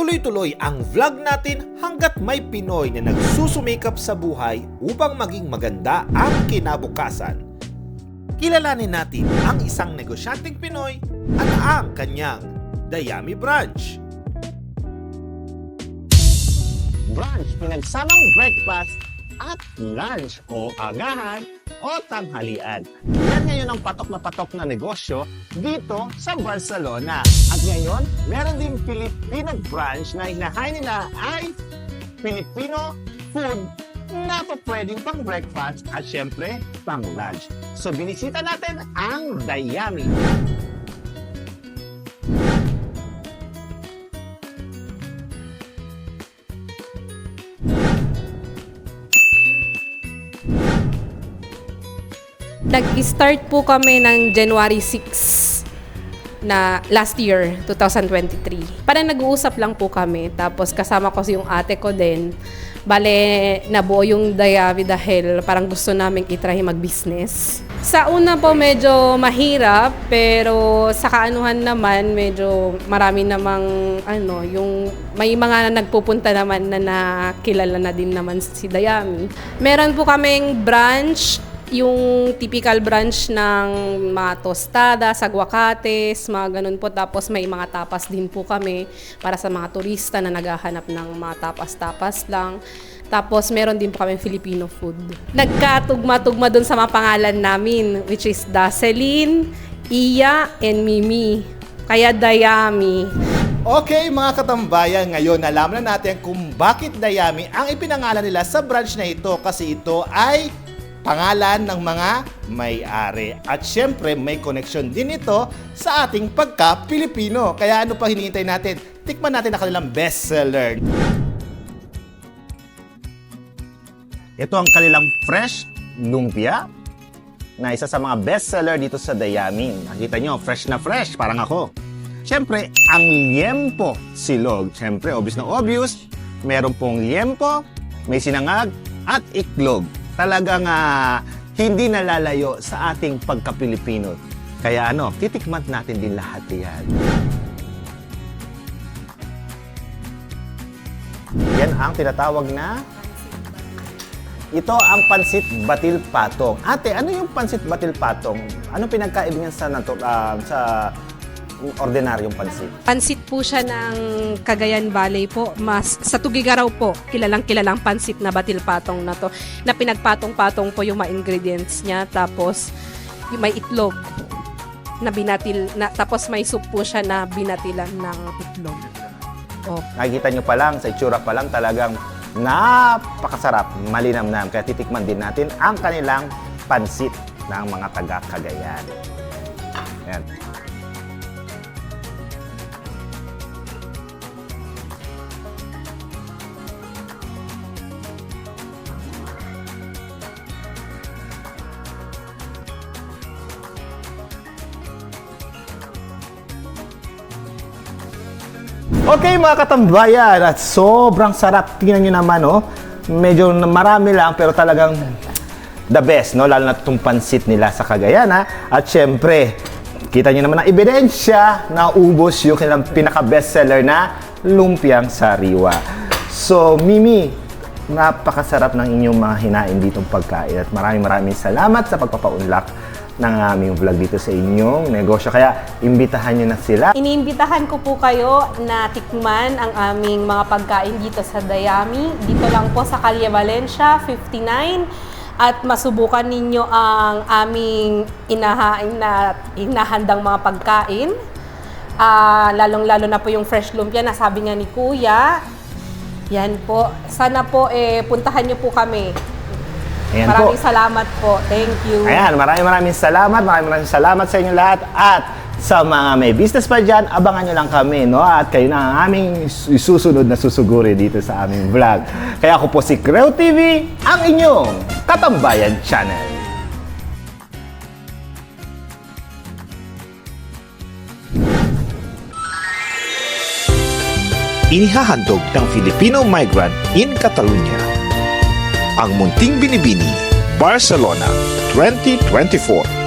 Tuloy-tuloy ang vlog natin hanggat may Pinoy na nagsusumikap sa buhay upang maging maganda ang kinabukasan. Kilalanin natin ang isang negosyanteng Pinoy at ang kanyang Dayami Branch. brunch, pinagsamang breakfast at lunch o agahan o tanghalian. Yan ngayon ang patok na patok na negosyo dito sa Barcelona. At ngayon, meron din Filipino branch na hinahay nila ay Filipino food na pa pwedeng pang breakfast at syempre pang lunch. So binisita natin ang Dayami. Nag-start po kami ng January 6 na last year, 2023. Parang nag-uusap lang po kami. Tapos kasama ko yung ate ko din. Bale, nabuo yung Dayavi dahil parang gusto namin itry mag-business. Sa una po medyo mahirap, pero sa kaanuhan naman medyo marami namang ano, yung may mga nagpupunta naman na nakilala na din naman si Dayami. Meron po kaming branch yung typical branch ng mga tostada, sagwakates, mga ganun po. Tapos may mga tapas din po kami para sa mga turista na naghahanap ng mga tapas-tapas lang. Tapos meron din po kami Filipino food. Nagkatugma-tugma dun sa mga pangalan namin, which is Daceline, Iya, and Mimi. Kaya Dayami. Okay mga katambayan, ngayon alam na natin kung bakit Dayami ang ipinangalan nila sa branch na ito kasi ito ay pangalan ng mga may-ari. At syempre, may connection din ito sa ating pagka-Pilipino. Kaya ano pa hinihintay natin? Tikman natin ang kanilang bestseller. Ito ang kanilang fresh lumpia na isa sa mga bestseller dito sa Dayami. Nakita nyo, fresh na fresh, parang ako. Siyempre, ang liempo silog. Siyempre, obvious na obvious. Meron pong liempo, may sinangag, at iklog. Talagang ah, hindi nalalayo sa ating pagka-Pilipino. Kaya ano, titikman natin din lahat yan. Yan ang tinatawag na ito ang pansit batil patong. Ate, ano yung pansit batil patong? Ano pinagkaiba niyan sa ah, sa ordinaryong pansit? Pansit po siya ng Cagayan Valley po. Mas sa Tugigaraw po, kilalang kilalang pansit na batil patong na to. Na pinagpatong-patong po yung mga ingredients niya. Tapos yung may itlog na binatil na tapos may soup po siya na binatilan ng itlog. Oh. Nakikita nyo pa lang, sa itsura pa lang talagang napakasarap, malinamnam. Kaya titikman din natin ang kanilang pansit ng mga taga Cagayan. Yan. Okay mga katambayan, at sobrang sarap. Tingnan nyo naman, oh. Medyo marami lang, pero talagang the best, no? Lalo na itong pansit nila sa Cagayan, ha? At syempre, kita nyo naman ang ebidensya na ubos yung kanilang pinaka-bestseller na lumpiang sariwa. So, Mimi, napakasarap ng inyong mga hinain ditong pagkain at maraming maraming salamat sa pagpapaunlak ng aming vlog dito sa inyong negosyo. Kaya, imbitahan nyo na sila. Iniimbitahan ko po kayo na tikman ang aming mga pagkain dito sa Dayami. Dito lang po sa Calle Valencia, 59. At masubukan ninyo ang aming inahain na inahandang mga pagkain. Ah, lalong-lalo na po yung fresh lumpia na sabi nga ni Kuya. Yan po. Sana po eh, puntahan nyo po kami. Ayan Maraming po. salamat po. Thank you. Ayan, maraming maraming salamat. Maraming maraming salamat sa inyo lahat. At sa mga may business pa dyan, abangan nyo lang kami, no? At kayo na ang aming susunod na susuguri dito sa aming vlog. Kaya ako po si Creo TV, ang inyong Katambayan Channel. inihahandog ng Filipino migrant in Catalonia. Ang Munting Binibini, Barcelona 2024